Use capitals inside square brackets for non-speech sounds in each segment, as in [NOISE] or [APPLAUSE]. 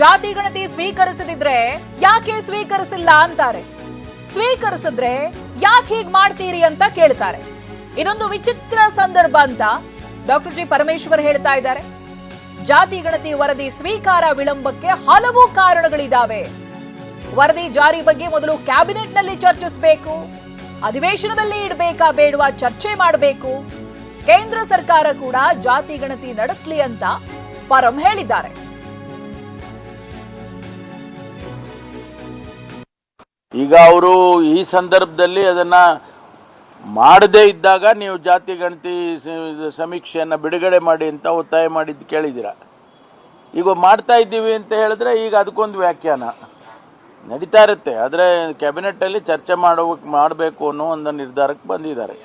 ಜಾತಿ ಗಣತಿ ಸ್ವೀಕರಿಸದಿದ್ರೆ ಯಾಕೆ ಸ್ವೀಕರಿಸಿಲ್ಲ ಅಂತಾರೆ? ಸ್ವೀಕರಿಸಿದ್ರೆ ಯಾಕೆ ಹೀಗ್ ಮಾಡ್ತೀರಿ ಅಂತ ಕೇಳ್ತಾರೆ. ಇದೊಂದು ವಿಚಿತ್ರ ಸಂದರ್ಭ ಅಂತ ಡಾಕ್ಟರ್ ಜಿ ಪರಮೇಶ್ವರ್ ಹೇಳ್ತಾ ಇದ್ದಾರೆ. ಜಾತಿ ಗಣತಿ ವರದಿ ಸ್ವೀಕಾರ ವಿಳಂಬಕ್ಕೆ ಹಲವು ಕಾರಣಗಳಿದಾವೆ. ವರದಿ ಜಾರಿ ಬಗ್ಗೆ ಮೊದಲು ಕ್ಯಾಬಿನೆಟ್ನಲ್ಲಿ ಚರ್ಚಿಸಬೇಕು, ಅಧಿವೇಶನದಲ್ಲಿ ಇಡಬೇಕಾ ಬೇಡವಾ ಚರ್ಚೆ ಮಾಡಬೇಕು, ಕೇಂದ್ರ ಸರ್ಕಾರ ಕೂಡ ಜಾತಿ ಗಣತಿ ನಡೆಸಲಿ ಅಂತ ಪರಂ ಹೇಳಿದ್ದಾರೆ. ಈಗ ಅವರು ಈ ಸಂದರ್ಭದಲ್ಲಿ ಅದನ್ನು ಮಾಡದೇ ಇದ್ದಾಗ ನೀವು ಜಾತಿ ಗಣತಿ ಸಮೀಕ್ಷೆಯನ್ನು ಬಿಡುಗಡೆ ಮಾಡಿ ಅಂತ ಒತ್ತಾಯ ಮಾಡಿದ್ದು ಕೇಳಿದ್ದೀರ? ಈಗ ಮಾಡ್ತಾ ಇದ್ದೀವಿ ಅಂತ ಹೇಳಿದ್ರೆ ಈಗ ಅದಕ್ಕೊಂದು ವ್ಯಾಖ್ಯಾನ. ನಡೀತಾ ಇರುತ್ತೆ. ಆದರೆ ಕ್ಯಾಬಿನೆಟ್ಟಲ್ಲಿ ಚರ್ಚೆ ಮಾಡೋಕೆ ಮಾಡಬೇಕು ಅನ್ನೋ ಒಂದು ನಿರ್ಧಾರಕ್ಕೆ ಬಂದಿದ್ದಾರೆ.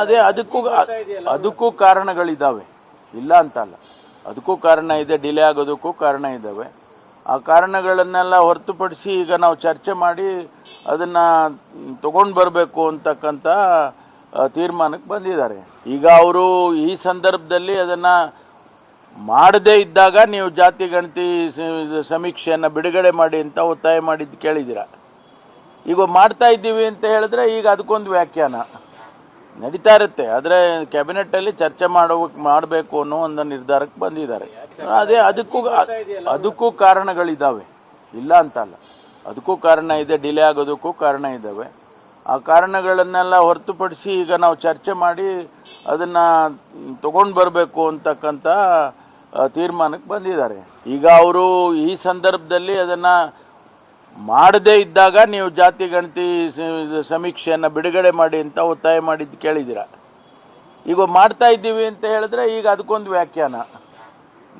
ಅದೇ ಅದಕ್ಕೂ ಅದಕ್ಕೂ ಕಾರಣಗಳಿದ್ದಾವೆ ಇಲ್ಲ ಅಂತಲ್ಲ. ಅದಕ್ಕೂ ಕಾರಣ ಇದೆ, ಡಿಲೇ ಆಗೋದಕ್ಕೂ ಕಾರಣ ಇದ್ದಾವೆ ಆ ಕಾರಣಗಳನ್ನೆಲ್ಲ ಹೊರತುಪಡಿಸಿ ಈಗ ನಾವು ಚರ್ಚೆ ಮಾಡಿ ಅದನ್ನು ತಗೊಂಡು ಬರಬೇಕು ಅಂತಕ್ಕಂಥ ತೀರ್ಮಾನಕ್ಕೆ ಬಂದಿದ್ದಾರೆ. ಈಗ ಅವರು ಈ ಸಂದರ್ಭದಲ್ಲಿ ಅದನ್ನು ಮಾಡದೇ ಇದ್ದಾಗ ನೀವು ಜಾತಿ ಗಣತಿ ಸಮೀಕ್ಷೆಯನ್ನು ಬಿಡುಗಡೆ ಮಾಡಿ ಅಂತ ಒತ್ತಾಯ ಮಾಡಿದ್ದು ಕೇಳಿದ್ದೀರ? ಈಗ ಮಾಡ್ತಾ ಇದ್ದೀವಿ ಅಂತ ಹೇಳಿದ್ರೆ ಈಗ ಅದಕ್ಕೊಂದು ವ್ಯಾಖ್ಯಾನ. ನಡೀತಾ ಇರುತ್ತೆ. ಆದರೆ ಕ್ಯಾಬಿನೆಟ್ಟಲ್ಲಿ ಚರ್ಚೆ ಮಾಡುವ ಮಾಡಬೇಕು ಅನ್ನೋ ಒಂದು ನಿರ್ಧಾರಕ್ಕೆ ಬಂದಿದ್ದಾರೆ. ಅದೇ ಅದಕ್ಕೂ ಅದಕ್ಕೂ ಕಾರಣಗಳಿದ್ದಾವೆ ಇಲ್ಲ ಅಂತಲ್ಲ. ಅದಕ್ಕೂ ಕಾರಣ ಇದೆ ಡಿಲೇ ಆಗೋದಕ್ಕೂ ಕಾರಣ ಇದ್ದಾವೆ ಆ ಕಾರಣಗಳನ್ನೆಲ್ಲ ಹೊರತುಪಡಿಸಿ ಈಗ ನಾವು ಚರ್ಚೆ ಮಾಡಿ ಅದನ್ನ ತಗೊಂಡು ಬರಬೇಕು ಅಂತಕ್ಕಂಥ ತೀರ್ಮಾನಕ್ಕೆ ಬಂದಿದ್ದಾರೆ. ಈಗ ಅವರು ಈ ಸಂದರ್ಭದಲ್ಲಿ ಅದನ್ನ ಮಾಡದೇ ಇದ್ದಾಗ ನೀವು ಜಾತಿ ಗಣತಿ ಸಮೀಕ್ಷೆಯನ್ನು ಬಿಡುಗಡೆ ಮಾಡಿ ಅಂತ ಒತ್ತಾಯ ಮಾಡಿದ್ದು ಕೇಳಿದ್ದೀರ? ಈಗ ಮಾಡ್ತಾ ಇದ್ದೀವಿ ಅಂತ ಹೇಳಿದ್ರೆ ಈಗ ಅದಕ್ಕೊಂದು ವ್ಯಾಖ್ಯಾನ.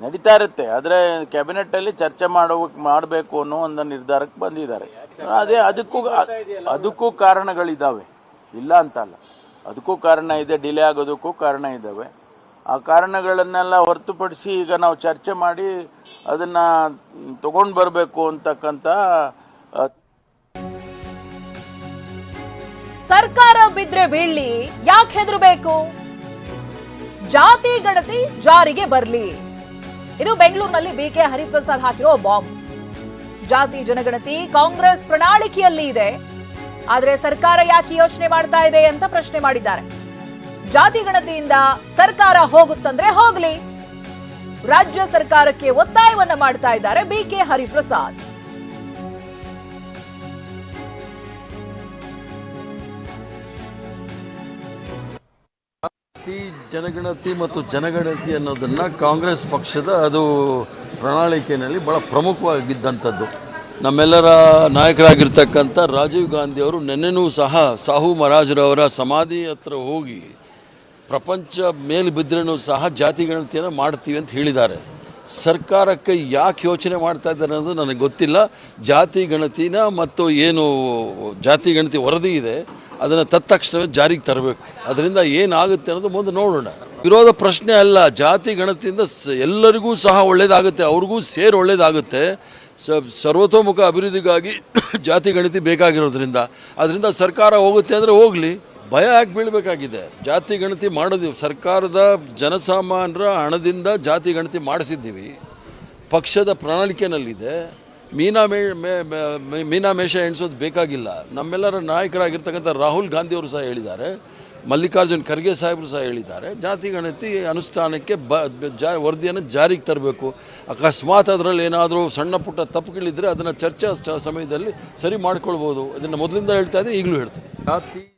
ನಡೀತಾ ಇರುತ್ತೆ. ಆದರೆ ಕ್ಯಾಬಿನೆಟ್ಟಲ್ಲಿ ಚರ್ಚೆ ಮಾಡೋಕೆ ಮಾಡಬೇಕು ಅನ್ನೋ ಒಂದು ನಿರ್ಧಾರಕ್ಕೆ ಬಂದಿದ್ದಾರೆ. ಅದೇ ಅದಕ್ಕೂ ಅದಕ್ಕೂ ಕಾರಣಗಳಿದ್ದಾವೆ ಇಲ್ಲ ಅಂತಲ್ಲ ಅದಕ್ಕೂ ಕಾರಣ ಇದೆ, ಡಿಲೇ ಆಗೋದಕ್ಕೂ ಕಾರಣ ಇದ್ದಾವೆ ಆ ಕಾರಣಗಳನ್ನೆಲ್ಲ ಹೊರತುಪಡಿಸಿ ಈಗ ನಾವು ಚರ್ಚೆ ಮಾಡಿ ಅದನ್ನು ತಗೊಂಡು ಬರಬೇಕು ಅಂತಕ್ಕಂಥ ಸರ್ಕಾರ ಬಿದ್ರೆ ಬೀಳ್ಲಿ, ಯಾಕೆ ಹೆದರಬೇಕು? ಜಾತಿ ಗಣತಿ ಜಾರಿಗೆ ಬರ್ಲಿ. ಇದು ಬೆಂಗಳೂರಿನಲ್ಲಿ ಬಿಕೆ ಹರಿಪ್ರಸಾದ್ ಹಾಕಿರೋ ಬಾಂಬ್. ಜಾತಿ ಜನಗಣತಿ ಕಾಂಗ್ರೆಸ್ ಪ್ರಣಾಳಿಕೆಯಲ್ಲಿ ಇದೆ. ಆದ್ರೆ ಸರ್ಕಾರ ಯಾಕೆ ಯೋಚನೆ ಮಾಡ್ತಾ ಇದೆ ಅಂತ ಪ್ರಶ್ನೆ ಮಾಡಿದ್ದಾರೆ. ಜಾತಿ ಗಣತಿಯಿಂದ ಸರ್ಕಾರ ಹೋಗುತ್ತಂದ್ರೆ ಹೋಗ್ಲಿ. ರಾಜ್ಯ ಸರ್ಕಾರಕ್ಕೆ ಒತ್ತಾಯವನ್ನ ಮಾಡ್ತಾ ಇದ್ದಾರೆ ಬಿಕೆ ಹರಿಪ್ರಸಾದ್. ಜಾತಿ ಜನಗಣತಿ ಮತ್ತು ಜನಗಣತಿ ಅನ್ನೋದನ್ನು ಕಾಂಗ್ರೆಸ್ ಪಕ್ಷದ ಅದು ಪ್ರಣಾಳಿಕೆಯಲ್ಲಿ ಭಾಳ ಪ್ರಮುಖವಾಗಿದ್ದಂಥದ್ದು. ನಮ್ಮೆಲ್ಲರ ನಾಯಕರಾಗಿರ್ತಕ್ಕಂಥ ರಾಜೀವ್ ಗಾಂಧಿ ಅವರು ನೆನ್ನೆನೂ ಸಹ ಸಾಹು ಮಹಾರಾಜರವರ ಸಮಾಧಿ ಹತ್ರ ಹೋಗಿ ಪ್ರಪಂಚ ಮೇಲೆ ಬಿದ್ದರೂ ಸಹ ಜಾತಿ ಗಣತಿಯನ್ನು ಮಾಡ್ತೀವಿ ಅಂತ ಹೇಳಿದ್ದಾರೆ. ಸರ್ಕಾರಕ್ಕೆ ಯಾಕೆ ಯೋಚನೆ ಮಾಡ್ತಾ ಇದ್ದಾರೆ ಅನ್ನೋದು ನನಗೆ ಗೊತ್ತಿಲ್ಲ. ಜಾತಿ ಗಣತಿನ ಮತ್ತು ಏನು ಜಾತಿ ಗಣತಿ ವರದಿ ಇದೆ. ಅದನ್ನು ತತ್ಕ್ಷಣವೇ ಜಾರಿಗೆ ತರಬೇಕು. ಅದರಿಂದ ಏನಾಗುತ್ತೆ ಅನ್ನೋದು ಮುಂದೆ ನೋಡೋಣ. ವಿರೋಧ ಪ್ರಶ್ನೆ ಅಲ್ಲ, ಜಾತಿ ಗಣತಿಯಿಂದ ಎಲ್ಲರಿಗೂ ಸಹ ಒಳ್ಳೆಯದಾಗುತ್ತೆ ಅವ್ರಿಗೂ ಸೇರಿ ಒಳ್ಳೆಯದಾಗುತ್ತೆ ಸ ಸರ್ವತೋಮುಖ ಅಭಿವೃದ್ಧಿಗಾಗಿ [COUGHS] ಜಾತಿ ಗಣತಿ ಬೇಕಾಗಿರೋದ್ರಿಂದ. ಅದರಿಂದ ಸರ್ಕಾರ ಹೋಗುತ್ತೆ ಅಂದರೆ ಹೋಗಲಿ. ಭಯ ಯಾಕೆ ಬೀಳಬೇಕಾಗಿದೆ? ಜಾತಿ ಗಣತಿ ಮಾಡೋದು, ಸರ್ಕಾರದ ಜನಸಾಮಾನ್ಯರ ಹಣದಿಂದ ಜಾತಿ ಗಣತಿ ಮಾಡಿಸಿದ್ದೀವಿ. ಪಕ್ಷದ ಪ್ರಣಾಳಿಕೆಯಲ್ಲಿದೆ ಮೀನಾ ಮೇ ಮೀನಾ ಮೇಷ ಎಣಿಸೋದು ಬೇಕಾಗಿಲ್ಲ. ನಮ್ಮೆಲ್ಲರ ನಾಯಕರಾಗಿರ್ತಕ್ಕಂಥ ರಾಹುಲ್ ಗಾಂಧಿ ಅವರು ಸಹ ಹೇಳಿದ್ದಾರೆ. ಮಲ್ಲಿಕಾರ್ಜುನ್ ಖರ್ಗೆ ಸಾಹೇಬರು ಸಹ ಹೇಳಿದ್ದಾರೆ. ಜಾತಿ, ಗಣತಿ ಅನುಷ್ಠಾನಕ್ಕೆ ಬ, ಜಾ, ವರದಿಯನ್ನು ಜಾರಿಗೆ ತರಬೇಕು. ಅಕಸ್ಮಾತ್ ಅದರಲ್ಲಿ ಏನಾದರೂ ಸಣ್ಣ ಪುಟ್ಟ ತಪ್ಪುಗಳಿದ್ದರೆ ಅದನ್ನು ಚರ್ಚಾ ಸಮಯದಲ್ಲಿ ಸರಿ ಮಾಡ್ಕೊಳ್ಬೋದು. ಅದನ್ನು ಮೊದಲಿಂದ ಹೇಳ್ತಾ ಇದ್ದರೆ ಈಗಲೂ ಹೇಳ್ತೀನಿ. ಜಾತಿ